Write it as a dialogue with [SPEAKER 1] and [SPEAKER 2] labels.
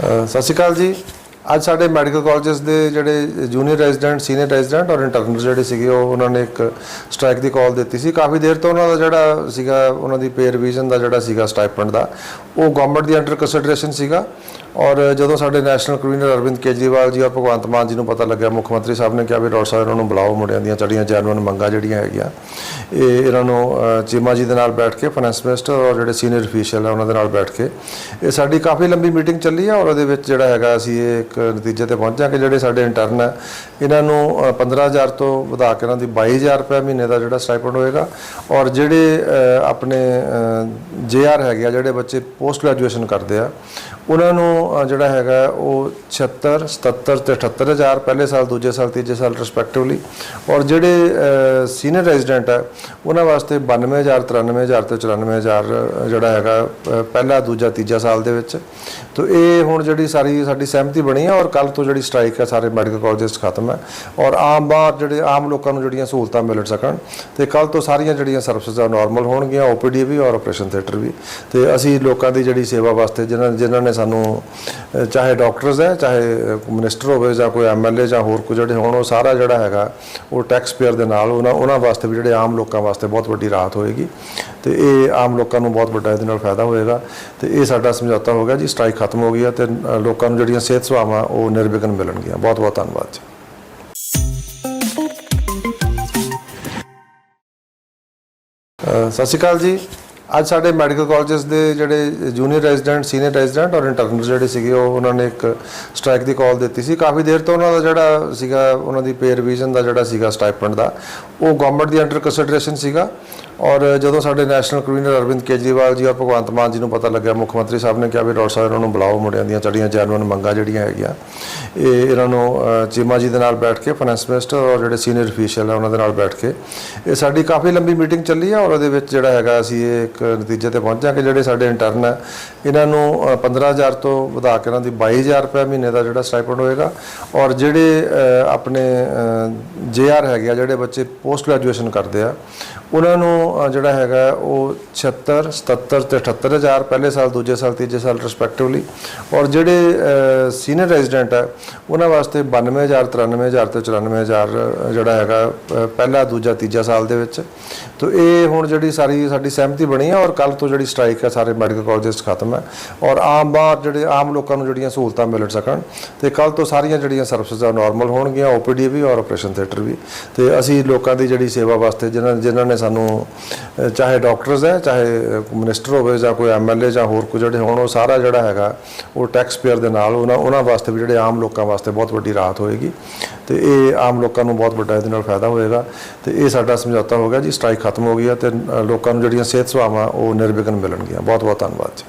[SPEAKER 1] ਸਤਿ ਸ਼੍ਰੀ ਅਕਾਲ ਜੀ। ਅੱਜ ਸਾਡੇ ਮੈਡੀਕਲ ਕਾਲਜਸ ਦੇ ਜਿਹੜੇ ਜੂਨੀਅਰ ਰੈਜ਼ੀਡੈਂਟ ਸੀਨੀਅਰ ਰੈਜ਼ੀਡੈਂਟ ਔਰ ਇੰਟਰਨਲ ਜਿਹੜੇ ਸੀਗੇ, ਉਹ ਉਹਨਾਂ ਨੇ ਇੱਕ ਸਟ੍ਰਾਈਕ ਦੀ ਕਾਲ ਦਿੱਤੀ ਸੀ। ਕਾਫੀ ਦੇਰ ਤੋਂ ਉਹਨਾਂ ਦਾ ਜਿਹੜਾ ਸੀਗਾ, ਉਹਨਾਂ ਦੀ ਪੇ ਰਿਵੀਜ਼ਨ ਦਾ ਜਿਹੜਾ ਸੀਗਾ ਸਟਾਈਪੈਂਡ ਦਾ, ਉਹ ਗਵਰਨਮੈਂਟ ਦੀ ਅੰਡਰ ਕੰਸੀਡਰੇਸ਼ਨ ਸੀਗਾ। ਔਰ ਜਦੋਂ ਸਾਡੇ ਨੈਸ਼ਨਲ ਕਨਵੀਨਰ ਅਰਵਿੰਦ ਕੇਜਰੀਵਾਲ ਜੀ ਔਰ ਭਗਵੰਤ ਮਾਨ ਜੀ ਨੂੰ ਪਤਾ ਲੱਗਿਆ, ਮੁੱਖ ਮੰਤਰੀ ਸਾਹਿਬ ਨੇ ਕਿਹਾ ਵੀ ਡਾਕਟਰ ਸਾਹਿਬ, ਇਹਨਾਂ ਨੂੰ ਬੁਲਾਓ ਮੁੰਡਿਆਂ ਦੀਆਂ ਚੜੀਆਂ ਜੈਨੂਅਨ ਮੰਗਾਂ ਜਿਹੜੀਆਂ ਹੈਗੀਆਂ। ਇਹ ਇਹਨਾਂ ਨੂੰ ਚੀਮਾ ਜੀ ਦੇ ਨਾਲ ਬੈਠ ਕੇ ਫਾਈਨੈਂਸ ਮਿਨਿਸਟਰ ਔਰ ਜਿਹੜੇ ਸੀਨੀਅਰ ਅਫੀਸ਼ੀਅਲ ਹੈ ਉਹਨਾਂ ਦੇ ਨਾਲ ਬੈਠ ਕੇ। ਇਹ ਸਾਡੀ ਕਾਫੀ ਲੰਬੀ ਮੀਟਿੰਗ ਚੱਲੀ ਹੈ ਔਰ ਉਹਦੇ ਵਿੱਚ ਜਿਹੜਾ ਹੈਗਾ, ਅਸੀਂ ਇਹ ਇੱਕ ਨਤੀਜੇ ਤੇ ਪਹੁੰਚਿਆ ਕਿ ਜਿਹੜੇ ਸਾਡੇ ਇੰਟਰਨ ਹੈ। ਇਹਨਾਂ ਨੂੰ ਅ, 15000 ਤੋਂ ਵਧਾ ਕੇ ਇਹਨਾਂ ਦੀ 22000 ਰੁਪਏ ਮਹੀਨੇ ਦਾ ਜਿਹੜਾ ਸਟਾਈਪੈਂਡ ਹੋਏਗਾ। ਔਰ ਜਿਹੜੇ ਅ, ਆਪਣੇ ਜੇਆਰ ਹੈਗੇ ਆ ਜਿਹੜੇ ਬੱਚੇ ਪੋਸਟ ਗ੍ਰੈਜੂਏਸ਼ਨ ਕਰਦੇ ਆ ਉਹਨਾਂ ਨੂੰ ਜਿਹੜਾ ਹੈਗਾ ਉਹ 76 77 ਤੇ 78000 ਪਹਿਲੇ ਸਾਲ ਦੂਜੇ ਸਾਲ ਤੀਜੇ ਸਾਲ ਰਿਸਪੈਕਟਿਵਲੀ ਔਰ ਜਿਹੜੇ ਸੀਨੀਅਰ ਰੈਜ਼ੀਡੈਂਟ ਹੈ ਉਹਨਾਂ ਵਾਸਤੇ 92000 93000 ਤੇ 94000 ਜਿਹੜਾ ਹੈਗਾ ਪਹਿਲਾ ਦੂਜਾ ਤੀਜਾ ਸਾਲ ਦੇ ਵਿੱਚ। ਤੋ ਇਹ ਹੁਣ ਜਿਹੜੀ ਸਾਰੀ ਸਾਡੀ ਸਹਿਮਤੀ ਬਣੀ ਹੈ ਔਰ ਕੱਲ ਤੋਂ ਜਿਹੜੀ ਸਟ੍ਰਾਈਕ ਹੈ ਸਾਰੇ ਮੈਡੀਕਲ ਕਾਲਜਸ ਖਤਮ ਹੈ ਔਰ ਆਮ ਬਾਹਰ ਜਿਹੜੇ, ਆਮ ਲੋਕਾਂ ਨੂੰ ਜਿਹੜੀਆਂ ਸਹੂਲਤਾਂ ਮਿਲ ਸਕਣ ਤੇ ਕੱਲ ਤੋਂ ਸਾਰੀਆਂ ਜਿਹੜੀਆਂ ਸਰਵਿਸਿਜ਼ ਆ ਨਾਰਮਲ ਹੋਣਗੀਆਂ ਓਪੀਡੀ ਵੀ ਔਰ ਆਪਰੇਸ਼ਨ ਥੀਏਟਰ ਵੀ। ਤੇ ਅਸੀਂ ਲੋਕਾਂ ਦੀ ਜਿਹੜੀ ਸੇਵਾ ਵਾਸਤੇ ਜਿਨ੍ਹਾਂ ਜਿਨ੍ਹਾਂ ਨੇ ਸਾਨੂੰ ਚਾਹੇ ਡਾਕਟਰਸ ਹੈ ਚਾਹੇ ਮਿਨਿਸਟਰ ਹੋਵੇ ਜਾਂ ਕੋਈ ਐਮਐਲਏ ਜਾਂ ਹੋਰ ਕੋਈ ਜਿਹੜੇ ਹੋਣ, ਉਹ ਸਾਰਾ ਜਿਹੜਾ ਹੈਗਾ, ਉਹ ਟੈਕਸ ਪੇਅਰ ਦੇ ਨਾਲ ਉਹਨਾਂ ਉਹਨਾਂ ਵਾਸਤੇ ਵੀ ਜਿਹੜੇ ਆਮ ਲੋਕਾਂ ਵਾਸਤੇ ਬਹੁਤ ਵੱਡੀ ਰਾਹਤ ਹੋਏਗੀ। ਤੇ ਇਹ ਆਮ ਲੋਕਾਂ ਨੂੰ ਬਹੁਤ ਵੱਡਾ ਇਹਦੇ ਨਾਲ ਫਾਇਦਾ ਹੋਏਗਾ। ਤੇ ਇਹ ਸਾਡਾ ਸਮਝੌਤਾ ਹੋ ਗਿਆ ਜੀ, ਸਟ੍ਰਾਈਕ ਖਤਮ ਹੋ ਗਈ ਹੈ ਤੇ ਲੋਕਾਂ ਨੂੰ ਜਿਹੜੀਆਂ ਸਿਹਤ ਸੇਵਾਵਾਂ ਉਹ ਨਿਰਵਿਘਨ ਮਿਲਣਗੀਆਂ। ਬਹੁਤ ਬਹੁਤ ਧੰਨਵਾਦ ਜੀ। ਅ, ਸਤਿ ਸ਼੍ਰੀ ਅਕਾਲ ਜੀ। ਅੱਜ ਸਾਡੇ ਮੈਡੀਕਲ ਕਾਲਜਸ ਦੇ ਜਿਹੜੇ ਜੂਨੀਅਰ ਰੈਜ਼ੀਡੈਂਟ, ਸੀਨੀਅਰ ਰੈਜ਼ੀਡੈਂਟ ਔਰ ਇੰਟਰਨਲ ਜਿਹੜੇ ਸੀਗੇ, ਉਹ ਉਹਨਾਂ ਨੇ ਇੱਕ ਸਟ੍ਰਾਈਕ ਦੀ ਕਾਲ ਦਿੱਤੀ ਸੀ। ਕਾਫੀ ਦੇਰ ਤੋਂ ਉਹਨਾਂ ਦਾ ਜਿਹੜਾ ਸੀਗਾ, ਉਹਨਾਂ ਦੀ ਪੇ ਰਿਵੀਜ਼ਨ ਦਾ ਜਿਹੜਾ ਸੀਗਾ ਸਟਾਈਪੈਂਡ ਦਾ, ਉਹ ਗਵਰਨਮੈਂਟ ਦੀ ਅੰਡਰ ਕੰਸੀਡਰੇਸ਼ਨ ਸੀਗਾ। ਔਰ ਜਦੋਂ ਸਾਡੇ ਨੈਸ਼ਨਲ ਕਨਵੀਨਰ ਅਰਵਿੰਦ ਕੇਜਰੀਵਾਲ ਜੀ ਔਰ ਭਗਵੰਤ ਮਾਨ ਜੀ ਨੂੰ ਪਤਾ ਲੱਗਿਆ, ਮੁੱਖ ਮੰਤਰੀ ਸਾਹਿਬ ਨੇ ਕਿਹਾ ਵੀ ਡਾਕਟਰ ਸਾਹਿਬ, ਇਹਨਾਂ ਨੂੰ ਬੁਲਾਓ, ਮੁੰਡਿਆਂ ਦੀਆਂ ਚੜੀਆਂ ਜੈਨੂਅਨ ਮੰਗਾਂ ਜਿਹੜੀਆਂ ਹੈਗੀਆਂ, ਇਹ ਇਹਨਾਂ ਨੂੰ ਚੀਮਾ ਜੀ ਦੇ ਨਾਲ ਬੈਠ ਕੇ ਫਾਈਨੈਂਸ ਮਿਨਿਸਟਰ ਔਰ ਜਿਹੜੇ ਸੀਨੀਅਰ ਅਫੀਸ਼ੀਅਲ ਹੈ ਉਹਨਾਂ ਦੇ ਨਾਲ ਬੈਠ ਕੇ, ਇਹ ਸਾਡੀ ਕਾਫੀ ਲੰਬੀ ਮੀਟਿੰਗ ਚੱਲੀ ਹੈ ਔਰ ਉਹਦੇ ਵਿੱਚ ਜਿਹੜਾ ਹੈਗਾ ਅਸੀਂ ਇਹ ਇੱਕ ਨਤੀਜੇ ਤੇ ਪਹੁੰਚਿਆ ਕਿ ਜਿਹੜੇ ਸਾਡੇ ਇੰਟਰਨ ਹੈ ਇਹਨਾਂ ਨੂੰ ਅ, 15000 ਤੋਂ ਵਧਾ ਕੇ ਇਹਨਾਂ ਦੀ 22000 ਰੁਪਏ ਮਹੀਨੇ ਦਾ ਜਿਹੜਾ ਸਟਾਈਪੈਂਡ ਹੋਏਗਾ। ਔਰ ਜਿਹੜੇ ਅ, ਆਪਣੇ ਜੇਆਰ ਹੈਗੇ ਆ ਜਿਹੜੇ ਬੱਚੇ ਪੋਸਟ ਗ੍ਰੈਜੂਏਸ਼ਨ ਕਰਦੇ ਆ ਉਹਨਾਂ ਨੂੰ ਜਿਹੜਾ ਹੈਗਾ ਉਹ 76 77 ਤੇ 78000 ਪਹਿਲੇ ਸਾਲ, ਦੂਜੇ ਸਾਲ, ਤੀਜੇ ਸਾਲ ਰਿਸਪੈਕਟਿਵਲੀ ਔਰ ਜਿਹੜੇ ਸੀਨੀਅਰ ਰੈਜ਼ੀਡੈਂਟ ਹੈ ਉਹਨਾਂ ਵਾਸਤੇ 92000 93000 ਤੇ 94000 ਜਿਹੜਾ ਹੈਗਾ ਪਹਿਲਾ, ਦੂਜਾ, ਤੀਜਾ ਸਾਲ ਦੇ ਵਿੱਚ। ਤੋ ਇਹ ਹੁਣ ਜਿਹੜੀ ਸਾਰੀ, ਸਾਡੀ ਸਹਿਮਤੀ ਬਣੀ ਹੈ ਔਰ ਕੱਲ ਤੋਂ ਜਿਹੜੀ ਸਟ੍ਰਾਈਕ ਹੈ ਸਾਰੇ ਮੈਡੀਕਲ ਕਾਲਜਸ ਖਤਮ ਹੈ ਔਰ ਆਮ ਬਾਹਰ ਜਿਹੜੇ, ਆਮ ਲੋਕਾਂ ਨੂੰ ਜਿਹੜੀਆਂ ਸਹੂਲਤਾਂ ਮਿਲ ਸਕਣ ਤੇ ਕੱਲ ਤੋਂ ਸਾਰੀਆਂ ਜਿਹੜੀਆਂ ਸਰਵਿਸਿਜ਼ ਆ ਨਾਰਮਲ ਹੋਣਗੀਆਂ ਓਪੀਡੀ ਵੀ ਔਰ ਆਪਰੇਸ਼ਨ ਥੀਏਟਰ ਵੀ ਤੇ ਅਸੀਂ ਲੋਕਾਂ ਦੀ ਜਿਹੜੀ ਸੇਵਾ ਵਾਸਤੇ, ਜਿਨ੍ਹਾਂ ਜਿਨ੍ਹਾਂ ਨੇ ਸਾਨੂੰ ਚਾਹੇ ਡਾਕਟਰਸ ਹੈ, ਚਾਹੇ ਮਿਨਿਸਟਰ ਹੋਵੇ ਜਾਂ ਕੋਈ ਐਮਐਲਏ ਜਾਂ ਹੋਰ ਕੋਈ ਜਿਹੜੇ ਹੋਣ, ਉਹ ਸਾਰਾ ਜਿਹੜਾ ਹੈਗਾ, ਉਹ ਟੈਕਸ ਪੇਅਰ ਦੇ ਨਾਲ, ਉਹਨਾਂ ਉਹਨਾਂ ਵਾਸਤੇ ਵੀ ਜਿਹੜੇ ਆਮ ਲੋਕਾਂ ਵਾਸਤੇ ਬਹੁਤ ਵੱਡੀ ਰਾਹਤ ਹੋਏਗੀ। ਤੇ ਇਹ ਆਮ ਲੋਕਾਂ ਨੂੰ ਬਹੁਤ ਵੱਡਾ ਇਹਦੇ ਨਾਲ ਫਾਇਦਾ ਹੋਏਗਾ। ਤੇ ਇਹ ਸਾਡਾ ਸਮਝੌਤਾ ਹੋ ਗਿਆ ਜੀ, ਸਟ੍ਰਾਈਕ ਖਤਮ ਹੋ ਗਈ ਹੈ ਤੇ ਲੋਕਾਂ ਨੂੰ ਜਿਹੜੀਆਂ ਸਿਹਤ ਸੇਵਾਵਾਂ, ਉਹ ਨਿਰਵਿਘਨ ਮਿਲਣਗੀਆਂ। ਬਹੁਤ ਬਹੁਤ ਧੰਨਵਾਦ ਜੀ।